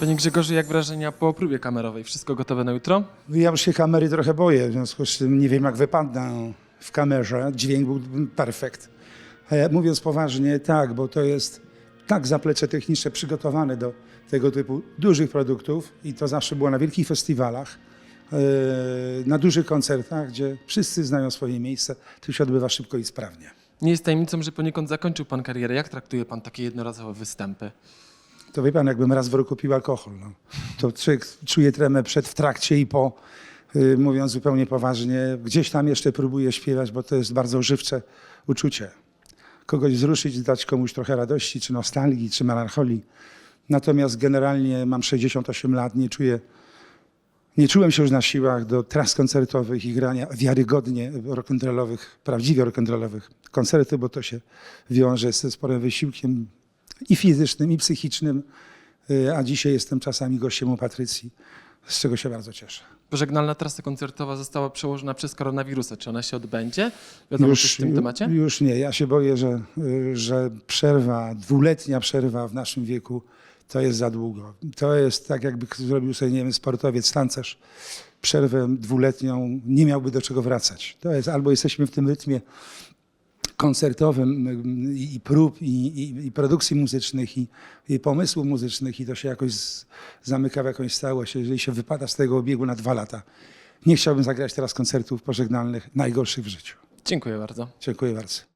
Panie Grzegorzu, jak wrażenia po próbie kamerowej? Wszystko gotowe na jutro? Ja już się kamery trochę boję, w związku z tym nie wiem jak wypadną w kamerze. Dźwięk był perfekt. E, Mówiąc poważnie, tak, bo to jest tak zaplecze techniczne przygotowane do tego typu dużych produktów i to zawsze było na wielkich festiwalach, e, na dużych koncertach, gdzie wszyscy znają swoje miejsce. To się odbywa szybko i sprawnie. Nie jest tajemnicą, że poniekąd zakończył pan karierę. Jak traktuje pan takie jednorazowe występy? To wie pan, jakbym raz w roku pił alkohol. No. To człowiek czuje tremę przed, w trakcie i po, y, mówiąc zupełnie poważnie. Gdzieś tam jeszcze próbuję śpiewać, bo to jest bardzo żywcze uczucie. Kogoś wzruszyć, dać komuś trochę radości, czy nostalgii, czy melancholii. Natomiast generalnie mam 68 lat, nie czuję, nie czułem się już na siłach do tras koncertowych i grania wiarygodnie rock'n'rollowych, prawdziwie rock'n'rollowych koncertów, bo to się wiąże ze sporym wysiłkiem i fizycznym, i psychicznym, y, a dzisiaj jestem czasami gościem u Patrycji, z czego się bardzo cieszę. Pożegnalna trasa koncertowa została przełożona przez koronawirusa. Czy ona się odbędzie? Wiadomo coś w tym temacie? Już nie. Ja się boję, że, że przerwa, dwuletnia przerwa w naszym wieku to jest za długo. To jest tak, jakby zrobił sobie, nie wiem, sportowiec, tancerz przerwę dwuletnią, nie miałby do czego wracać. To jest albo jesteśmy w tym rytmie koncertowym i prób, i, i, i produkcji muzycznych, i, i pomysłów muzycznych i to się jakoś z, zamyka w jakąś stałość, jeżeli się wypada z tego obiegu na dwa lata. Nie chciałbym zagrać teraz koncertów pożegnalnych najgorszych w życiu. Dziękuję bardzo. Dziękuję bardzo.